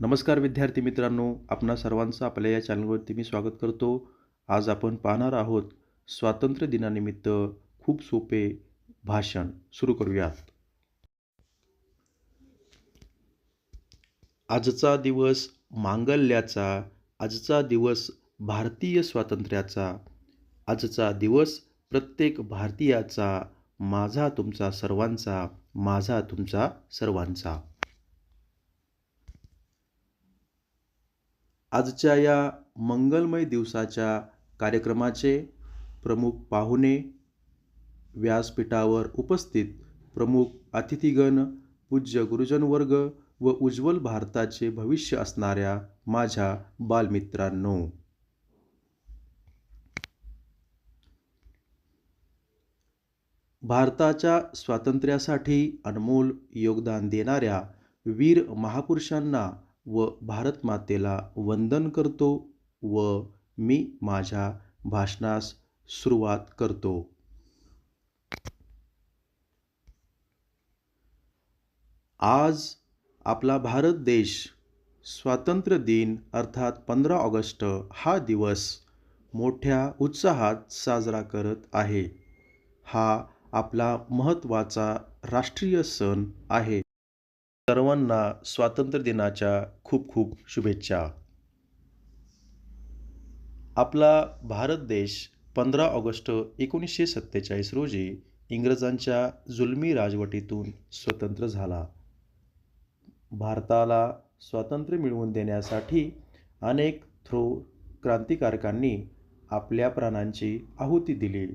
नमस्कार विद्यार्थी मित्रांनो आपणा सर्वांचं आपल्या या चॅनलवरती मी स्वागत करतो. आज आपण पाहणार आहोत स्वातंत्र्य दिनानिमित्त खूप सोपे भाषण. सुरू करूयात. आजचा दिवस मांगल्याचा आजचा दिवस भारतीय स्वातंत्र्याचा आजचा दिवस प्रत्येक भारतीयाचा माझा तुमचा सर्वांचा माझा तुमचा सर्वांचा. आजच्या या मंगलमय दिवसाच्या कार्यक्रमाचे प्रमुख पाहुणे व्यासपीठावर उपस्थित प्रमुख अतिथीगण पूज्य गुरुजनवर्ग व उज्ज्वल भारताचे भविष्य असणाऱ्या माझ्या बालमित्रांनो. भारताच्या स्वातंत्र्यासाठी अनमोल योगदान देणाऱ्या वीर महापुरुषांना व भारतमातेला वंदन करतो व मी माझ्या भाषणास सुरुवात करतो. आज आपला भारत देश स्वातंत्र्य दिन अर्थात पंधरा ऑगस्ट हा दिवस मोठ्या उत्साहात साजरा करत आहे. हा आपला महत्त्वाचा राष्ट्रीय सण आहे. सर्वांना स्वातंत्र्य दिनाच्या खूप खूप शुभेच्छा. आपला भारत देश पंधरा ऑगस्ट एकोणीसशे सत्तेचाळीस रोजी इंग्रजांच्या जुलमी राजवटीतून स्वतंत्र झाला. भारताला स्वातंत्र्य मिळवून देण्यासाठी अनेक थ्रो क्रांतिकारकांनी आपल्या प्राणांची आहुती दिली.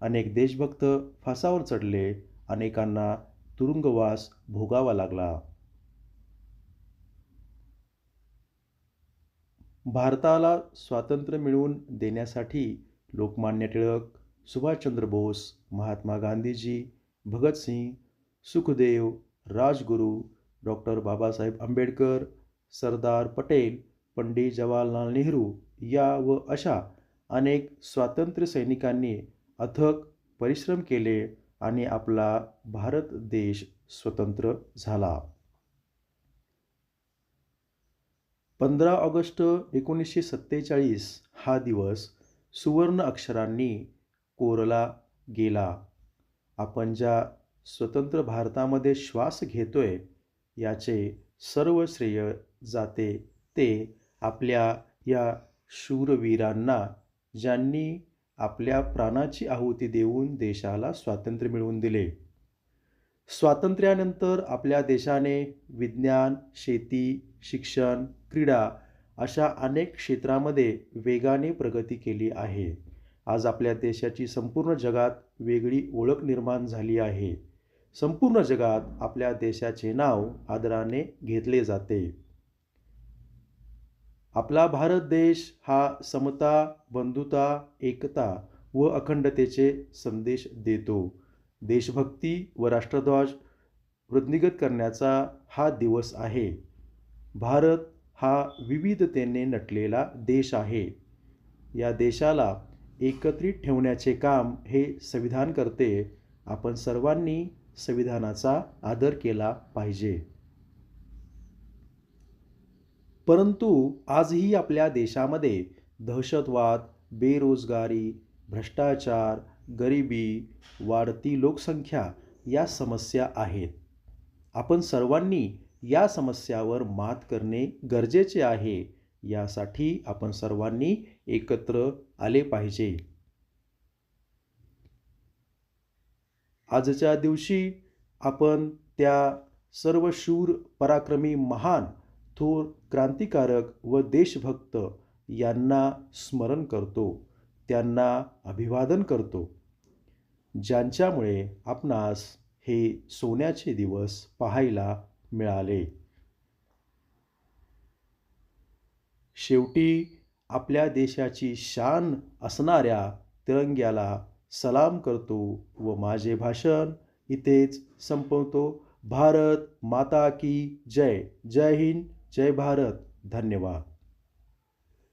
अनेक देशभक्त फासावर चढले अनेकांना तुरुंगवास भोगावा लागला. भारताला स्वातंत्र्य मिळवून देण्यासाठी लोकमान्य टिळक सुभाषचंद्र बोस महात्मा गांधीजी भगतसिंग सुखदेव राजगुरू डॉक्टर बाबासाहेब आंबेडकर सरदार पटेल पंडित जवाहरलाल नेहरू या व अशा अनेक स्वातंत्र्य सैनिकांनी अथक परिश्रम केले आणि आपला भारत देश स्वतंत्र झाला. पंधरा ऑगस्ट एकोणीसशे सत्तेचाळीस हा दिवस सुवर्ण अक्षरांनी कोरला गेला. आपण ज्या स्वतंत्र भारतामध्ये श्वास घेतोय याचे सर्व श्रेय जाते ते आपल्या या शूरवीरांना ज्यांनी आपल्या प्राणाची आहुती देऊन देशाला स्वातंत्र्य मिळवून दिले. स्वातंत्र्यानंतर आपल्या देशाने विज्ञान शेती शिक्षण क्रीडा अशा अनेक क्षेत्रामध्ये वेगाने प्रगती केली आहे. आज आपल्या देशाची संपूर्ण जगात वेगळी ओळख निर्माण झाली आहे. संपूर्ण जगात आपल्या देशाचे नाव आदराने घेतले जाते. आपला भारत देश हा समता बंधुता एकता व अखंडतेचे संदेश देतो. देशभक्ती व राष्ट्रध्वज वृद्धिगत करण्याचा हा दिवस आहे. भारत हा विविधतेने नटलेला देश आहे. या देशाला एकत्रित ठेवण्याचे काम हे संविधान करते. आपण सर्वांनी संविधानाचा आदर केला पाहिजे. परंतु आजही आपल्या देशामध्ये दहशतवाद बेरोजगारी भ्रष्टाचार गरिबी वाढती लोकसंख्या या समस्या आहेत. आपण सर्वांनी या समस्यावर मात करणे गरजेचे आहे यासाठी आपण सर्वांनी एकत्र आले पाहिजे. आजच्या दिवशी आपण त्या सर्व शूर पराक्रमी महान थोर क्रांतिकारक व देशभक्त यांना स्मरण करतो त्यांना अभिवादन करतो. ज्यांच्यामुळे आपणास हे सोन्याचे दिवस पाहायला मिळाले. शेवटी आपल्या देशाची शान असणाऱ्या तिरंग्याला सलाम करतो व माझे भाषण इथेच संपवतो. भारत माता की जय. जय हिंद. जय भारत. धन्यवाद.